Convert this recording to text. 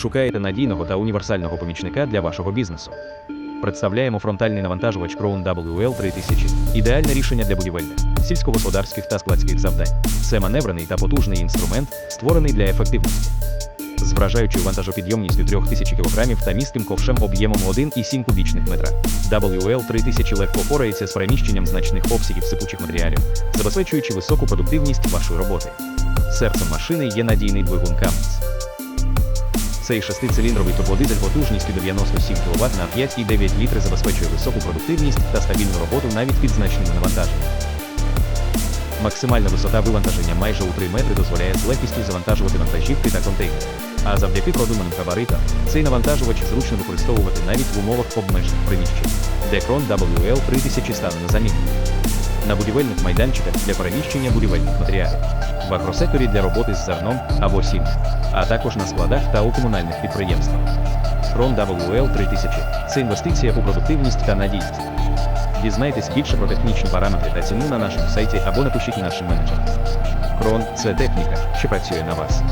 Шукаєте надійного та універсального помічника для вашого бізнесу. Представляємо фронтальний навантажувач Crown WL 3000 – ідеальне рішення для будівельних, сільськогосподарських та складських завдань. Це маневрений та потужний інструмент, створений для ефективності. З вражаючою вантажопідйомністю 3000 кг та містким ковшем об'ємом 1,7 кубічних метра. WL 3000 легко впорається з переміщенням значних обсягів сипучих матеріалів, забезпечуючи високу продуктивність вашої роботи. Серцем машини є надійний двигун Cummins. Цей шестициліндровий турбодизель потужністю 97 кВт на 5,9 літри забезпечує високу продуктивність та стабільну роботу навіть під значними навантаженнями. Максимальна висота вивантаження майже у 3 метри дозволяє з легкістю завантажувати вантажівки та контейнери. А завдяки продуманим габаритам цей навантажувач зручно використовувати навіть в умовах обмежених приміщень, де WL 3000 стане на заміну. На будівельних майданчиках для переміщення будівельних матеріалів, в агросекторі для роботи з зерном або сім, а також на складах та у комунальних підприємствах. Крон WL 3000 – це інвестиція у продуктивність та надійність. Дізнайтесь більше про технічні параметри та ціну на нашому сайті або напишіть нашим менеджерам. Крон це техніка, що працює на вас.